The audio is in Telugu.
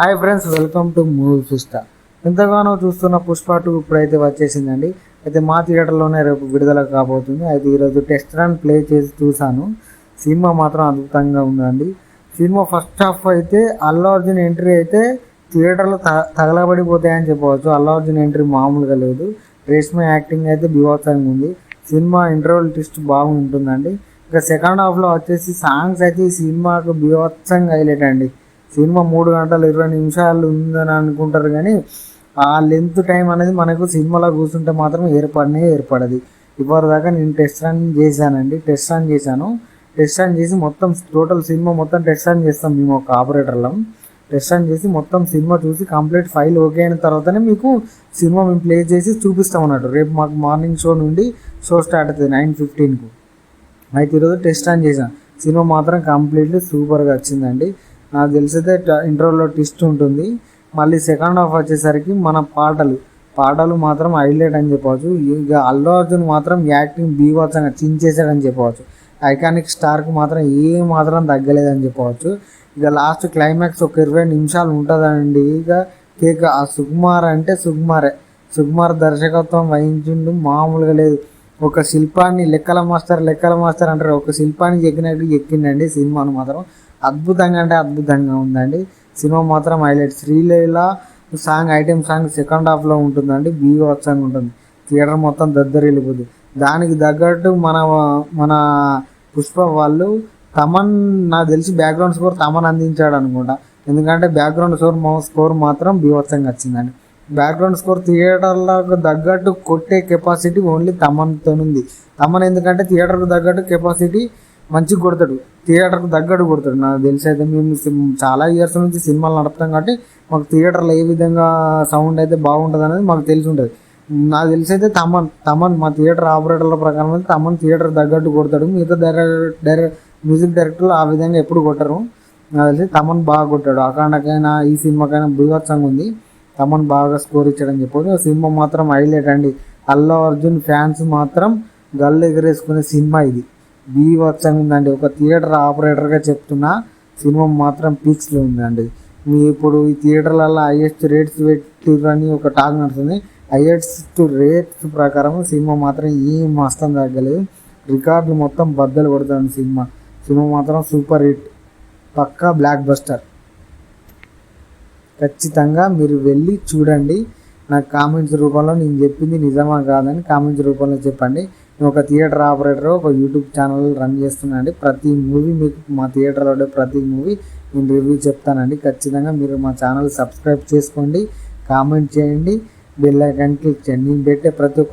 Hi friends welcome to movie fiesta ఎంతగానో చూస్తున్న పుష్ప టూ ఇప్పుడైతే వచ్చేసిందండి. అయితే మా థియేటర్లోనే రేపు విడుదల కాబోతుంది. అయితే ఈరోజు టెస్ట్ రన్ ప్లే చేసి చూశాను. సినిమా మాత్రం అద్భుతంగా ఉందండి. సినిమా ఫస్ట్ హాఫ్ అయితే అల్లు అర్జున్ ఎంట్రీ అయితే థియేటర్లో త తగలబడిపోతాయని చెప్పవచ్చు. అల్లు అర్జున్ ఎంట్రీ మామూలుగా లేదు. రేష్మ యాక్టింగ్ అయితే బీభత్సంగా ఉంది. సినిమా ఇంటర్వల్ ట్విస్ట్ బాగుంటుందండి. ఇంకా సెకండ్ హాఫ్లో వచ్చేసి సాంగ్స్ అయితే ఈ సినిమాకు బీభత్సంగా హైలైట్ అండి. సినిమా మూడు గంటలు ఇరవై నిమిషాలు ఉందని అనుకుంటారు కానీ ఆ లెంత్ టైం అనేది మనకు సినిమాలో కూర్చుంటే మాత్రం ఏర్పడనే ఏర్పడదు. ఇప్పటిదాకా నేను టెస్ట్ రన్ చేశానండి. టెస్ట్ రన్ చేశాను. టెస్ట్ రన్ చేసి మొత్తం టోటల్ సినిమా మొత్తం టెస్ట్ రన్ చేస్తాం మేము ఒక ఆపరేటర్లం. టెస్ట్ రన్ చేసి మొత్తం సినిమా చూసి కంప్లీట్ ఫైల్ ఓకే అయిన తర్వాతనే మీకు సినిమా మేము ప్లే చేసి చూపిస్తాం అన్నట్టు. రేపు మాకు మార్నింగ్ షో నుండి షో స్టార్ట్ అవుతుంది నైన్ ఫిఫ్టీన్కు. అయితే ఈరోజు టెస్ట్ ఆన్ చేశాను. సినిమా మాత్రం కంప్లీట్లీ సూపర్గా వచ్చిందండి. నాకు తెలిసితే ఇంటర్వ్యూలో ట్విస్ట్ ఉంటుంది. మళ్ళీ సెకండ్ హాఫ్ వచ్చేసరికి మన పాటలు. పాటలు మాత్రం హైలైట్ అని చెప్పవచ్చు. ఇక అల్లు అర్జున్ మాత్రం యాక్టింగ్ బీభత్సంగా చించేసాడని చెప్పవచ్చు. ఐకానిక్ స్టార్కి మాత్రం ఏ మాత్రం తగ్గలేదని చెప్పవచ్చు. ఇక లాస్ట్ క్లైమాక్స్ ఒక ఇరవై నిమిషాలు ఉంటుందండి. ఇక కేక్ ఆ సుకుమార్ అంటే సుకుమారే. సుకుమార్ దర్శకత్వం వహించిండు మామూలుగా లేదు. ఒక శిల్పాన్ని లెక్కల మాస్టర్ లెక్కల మాస్టర్ అంటారు. ఒక శిల్పాన్ని ఎక్కినట్టు ఎక్కిండండి సినిమాను మాత్రం. అద్భుతంగా అంటే అద్భుతంగా ఉందండి. సినిమా మాత్రం highlight. Sreeleela song item song second హాఫ్లో ఉంటుందండి. బీభత్సంగా ఉంటుంది. థియేటర్ మొత్తం దద్దరిల్లిపోద్ది. దానికి తగ్గట్టు మన మన పుష్ప వాళ్ళు తమన్ నాకు తెలిసి బ్యాక్గ్రౌండ్ స్కోర్ తమన్ అందించాడు అనుకుంటా. ఎందుకంటే బ్యాక్గ్రౌండ్ స్కోర్ స్కోర్ మాత్రం బీభత్సంగా వచ్చిందండి బ్యాక్గ్రౌండ్ స్కోర్ థియేటర్లకు తగ్గట్టు కొట్టే కెపాసిటీ ఓన్లీ తమన్తో ఉంది తమన్ ఎందుకంటే థియేటర్కు తగ్గట్టు కెపాసిటీ మంచిగా కొడతాడు. థియేటర్కు తగ్గట్టు కొడతాడు. నాకు తెలిసి అయితే మేము సిమ్- చాలా ఇయర్స్ నుంచి సినిమాలు నడుపుతాం కాబట్టి మాకు థియేటర్లో ఏ విధంగా సౌండ్ అయితే బాగుంటుంది అనేది మాకు తెలిసి ఉంటుంది. నాకు తెలిసి అయితే తమన్ తమన్ మా థియేటర్ ఆపరేటర్ల ప్రకారం అయితే తమన్ థియేటర్ తగ్గట్టు కొడతాడు. మిగతా డైరెక్ట్ డైరెక్ట్ మ్యూజిక్ డైరెక్టర్లు ఆ విధంగా ఎప్పుడు కొట్టరు. నాకు తెలిసి తమన్ బాగా కొట్టాడు. అఖండకైనా ఈ సినిమాకైనా బీభత్సంగా ఉంది. తమన్ బాగా స్కోర్ ఇచ్చాడని చెప్పొచ్చు. ఆ సినిమా మాత్రం హైలైట్ అండి. అల్లు అర్జున్ ఫ్యాన్స్ మాత్రం గల్లు ఎగరేసుకునే సినిమా ఇది. బీభత్సంగా ఉందండి ఒక థియేటర్ ఆపరేటర్గా చెప్తున్నా సినిమా మాత్రం పీక్స్లో ఉందండి. మీ ఇప్పుడు ఈ థియేటర్లలో హైయెస్ట్ రేట్స్ పెట్టిరని ఒక టాక్ నడుస్తుంది. హైయెస్ట్ రేట్స్ ప్రకారం సినిమా మాత్రం ఏం మస్తం తగ్గలేదు. రికార్డులు మొత్తం బద్దలు కొడుతుంది సినిమా. సినిమా మాత్రం సూపర్ హిట్. పక్కా బ్లాక్ బస్టర్. ఖచ్చితంగా మీరు వెళ్ళి చూడండి. నాకు కామెంట్స్ రూపంలో నేను చెప్పింది నిజమా కాదని కామెంట్స్ రూపంలో చెప్పండి. ఒక థియేటర్ ఆపరేటర్ ఒక యూట్యూబ్ ఛానల్ రన్ చేస్తున్నానండి. ప్రతి మూవీ మీకు మా థియేటర్లో ప్రతి మూవీ నేను రివ్యూ చెప్తానండి. ఖచ్చితంగా మీరు మా ఛానల్ సబ్స్క్రైబ్ చేసుకోండి కామెంట్ చేయండి బెల్ ఐకాన్ క్లిక్ చేయండి. నేను పెట్టే ప్రతి ఒక్క